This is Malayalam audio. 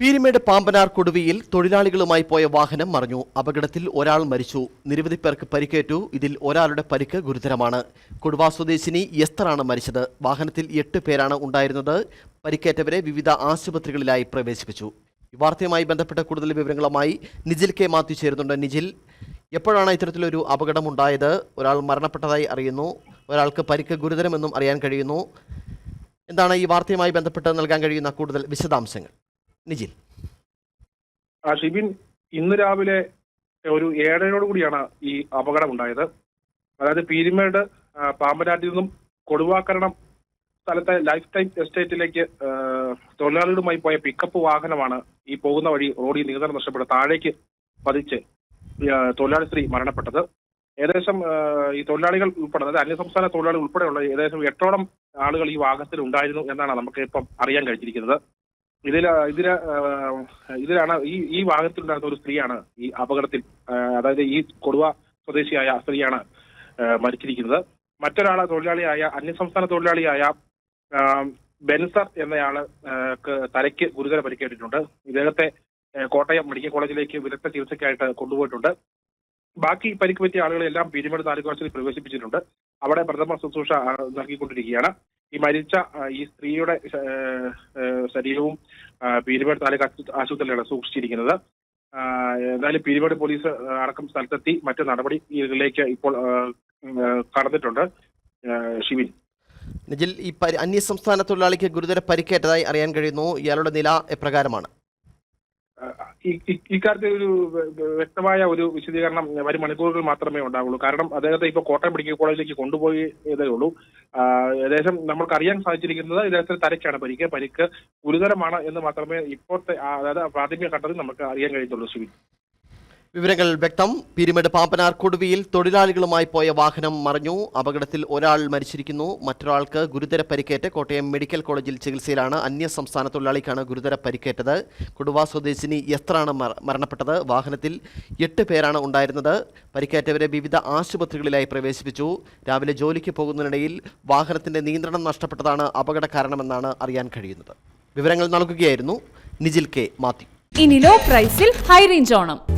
പീരിമേട് പാമ്പനാർ കൊടുവിയിൽ തൊഴിലാളികളുമായി പോയ വാഹനം മറിഞ്ഞു. അപകടത്തിൽ ഒരാൾ മരിച്ചു. നിരവധി പേർക്ക് പരിക്കേറ്റു. ഇതിൽ ഒരാളുടെ പരിക്ക് ഗുരുതരമാണ്. കൊടുവ സ്വദേശിനി എസ്തറാണ് മരിച്ചത്. വാഹനത്തിൽ എട്ട് പേരാണ് ഉണ്ടായിരുന്നത്. പരിക്കേറ്റവരെ വിവിധ ആശുപത്രികളിലായി പ്രവേശിപ്പിച്ചു. വാർത്തയുമായി ബന്ധപ്പെട്ട കൂടുതൽ വിവരങ്ങളുമായി നിജിൽ കെ മാത്യു ചേരുന്നുണ്ട്. നിജിൽ എപ്പോഴാണ് ഇത്തരത്തിലൊരു അപകടമുണ്ടായത്? ഒരാൾ മരണപ്പെട്ടതായി അറിയുന്നു. ഒരാൾക്ക് പരിക്ക് ഗുരുതരമെന്നും അറിയാൻ കഴിയുന്നു. എന്താണ് ഈ വാർത്തയുമായി ബന്ധപ്പെട്ട് നൽകാൻ കഴിയുന്ന കൂടുതൽ വിശദാംശങ്ങൾ? നിജിൽ ആ ഷിബിൻ ഇന്ന് രാവിലെ ഒരു ഏഴരയോട് കൂടിയാണ് ഈ അപകടം ഉണ്ടായത് അതായത് പീരിമേട് പാമ്പനാട്ടിൽ നിന്നും കൊടുവാക്കരണം സ്ഥലത്തെ ലൈഫ് ടൈം എസ്റ്റേറ്റിലേക്ക് തൊഴിലാളികളുമായി പോയ പിക്കപ്പ് വാഹനമാണ് ഈ പോകുന്ന വഴി റോഡിൽ നിയന്ത്രണം നഷ്ടപ്പെട്ട് താഴേക്ക് പതിച്ച് തൊഴിലാളി സ്ത്രീ മരണപ്പെട്ടത്. ഏകദേശം ഈ തൊഴിലാളികൾ ഉൾപ്പെടെ അതായത് അന്യസംസ്ഥാന തൊഴിലാളികൾ ഉൾപ്പെടെയുള്ള ഏകദേശം എട്ടോളം ആളുകൾ ഈ വാഹനത്തിൽ ഉണ്ടായിരുന്നു എന്നാണ് നമുക്ക് ഇപ്പം അറിയാൻ കഴിഞ്ഞിരിക്കുന്നത്. ഇതിൽ ഇതിന് ഇതിലാണ് ഈ ഈ വാഹനത്തിലുണ്ടായിരുന്ന ഒരു സ്ത്രീയാണ് ഈ അപകടത്തിൽ അതായത് ഈ കൊടുവ സ്വദേശിയായ ആ സ്ത്രീയാണ് മരിച്ചിരിക്കുന്നത്. മറ്റൊരാൾ തൊഴിലാളിയായ അന്യസംസ്ഥാന തൊഴിലാളിയായ ബെൻസർ എന്നയാൾ തലയ്ക്ക് ഗുരുതര പരിക്കേറ്റിട്ടുണ്ട്. ഇദ്ദേഹത്തെ കോട്ടയം മെഡിക്കൽ കോളേജിലേക്ക് വിദഗ്ധ ചികിത്സയ്ക്കായിട്ട് കൊണ്ടുപോയിട്ടുണ്ട്. ബാക്കി പരിക്ക് പറ്റിയ ആളുകളെല്ലാം പീരുമേട് താലൂക്ക് ആശുപത്രിയിൽ പ്രവേശിപ്പിച്ചിട്ടുണ്ട്. അവിടെ പ്രഥമ ശുശ്രൂഷ നൽകിക്കൊണ്ടിരിക്കുകയാണ്. ഈ മരിച്ച ഈ സ്ത്രീയുടെ ശരീരവും പീരുമേട് താലൂക്ക് ആശുപത്രിയിലാണ് സൂക്ഷിച്ചിരിക്കുന്നത്. എന്തായാലും പീരുമേട് പോലീസ് അടക്കം സ്ഥലത്തെത്തി മറ്റ് നടപടിയിലേക്ക് ഇപ്പോൾ കടന്നിട്ടുണ്ട്. ഷിവിൻ നിജിൽ ഈ അന്യ അന്യസംസ്ഥാന തൊഴിലാളിക്ക് ഗുരുതര പരിക്കേറ്റതായി അറിയാൻ കഴിയുന്നു. ഇയാളുടെ നില എപ്രകാരമാണ്? ഇക്കാര്യത്തിൽ ഒരു വ്യക്തമായ ഒരു വിശദീകരണം വരും മണിക്കൂറുകൾ മാത്രമേ ഉണ്ടാവുള്ളൂ. കാരണം അദ്ദേഹത്തെ ഇപ്പോൾ കോട്ടയം മെഡിക്കൽ കോളേജിലേക്ക് കൊണ്ടുപോയി ഇതേ ഉള്ളൂ. ഏകദേശം നമ്മൾക്ക് അറിയാൻ സാധിച്ചിരിക്കുന്നത് ഇദ്ദേഹത്തിന് തലയ്ക്കാണ്. പരിക്ക് പരിക്ക് ഗുരുതരമാണ് എന്ന് മാത്രമേ ഇപ്പോഴത്തെ അതായത് പ്രാഥമിക ഘട്ടത്തിൽ നമുക്ക് അറിയാൻ കഴിയത്തുള്ളൂ സുബിൻ. വിവരങ്ങൾ വ്യക്തം. പീരുമേട് പാമ്പനാർ കൊടുവിയിൽ തൊഴിലാളികളുമായി പോയ വാഹനം മറിഞ്ഞു. അപകടത്തിൽ ഒരാൾ മരിച്ചിരിക്കുന്നു. മറ്റൊരാൾക്ക് ഗുരുതര പരിക്കേറ്റ് കോട്ടയം മെഡിക്കൽ കോളേജിൽ ചികിത്സയിലാണ്. അന്യ സംസ്ഥാന തൊഴിലാളിക്കാണ് ഗുരുതര പരിക്കേറ്റത്. കൊടുവ സ്വദേശിനി എത്രയാണ് മര- മരണപ്പെട്ടത്. വാഹനത്തിൽ എട്ട് പേരാണ് ഉണ്ടായിരുന്നത്. പരിക്കേറ്റവരെ വിവിധ ആശുപത്രികളിലായി പ്രവേശിപ്പിച്ചു. രാവിലെ ജോലിക്ക് പോകുന്നതിനിടയിൽ വാഹനത്തിന്റെ നിയന്ത്രണം നഷ്ടപ്പെട്ടതാണ് അപകട കാരണമെന്നാണ് അറിയാൻ കഴിയുന്നത്. വിവരങ്ങൾ നൽകുകയായിരുന്നു നിജിൽ കെ. മാത്യു. ഇനി ലോ പ്രൈസിൽ ഹൈ റേഞ്ച് ഓണം.